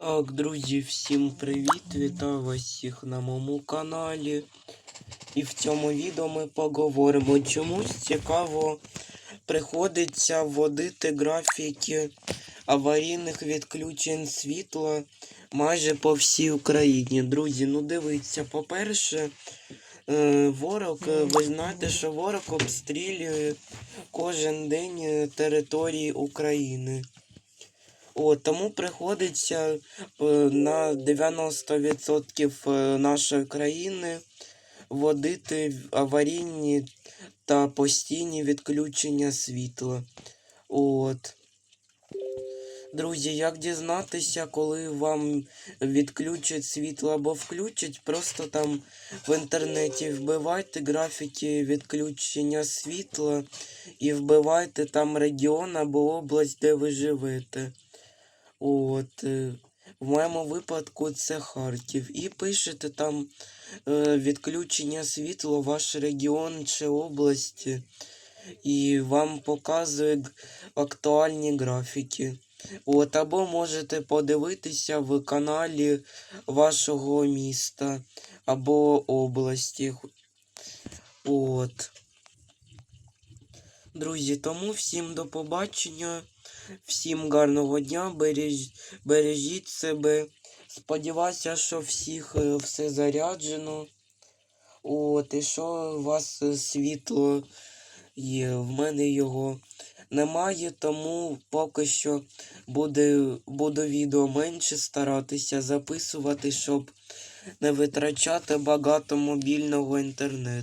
Так, друзі, всім привіт! Вітаю вас всіх на моєму каналі. І в цьому відео ми поговоримо, чомусь цікаво приходиться вводити графіки аварійних відключень світла майже по всій Україні. Друзі, ну дивіться, по-перше, е, ворог, е, ви знаєте, що ворог обстрілює кожен день е, території України. О, тому приходиться е, на 90% е, нашої країни вводити аварійні та постійні відключення світла. От. Друзі, як дізнатися, коли вам відключать світло або включать, просто там в інтернеті вбивайте графіки відключення світла і вбивайте там регіон або область, де ви живете. От. е, В моєму випадку це Харків. І пишете там е, відключення світла, ваш регіон чи область, і вам показує актуальні графіки. От, або можете подивитися в каналі вашого міста або області. От. Друзі, тому всім до побачення. Всім гарного дня, береж... бережіть себе. Сподіваюся, що всіх е, все заряджено. От, і що у вас е, світло є. В мене його немає, тому поки що буде, буду відео менше старатися записувати, щоб не витрачати багато мобільного інтернету.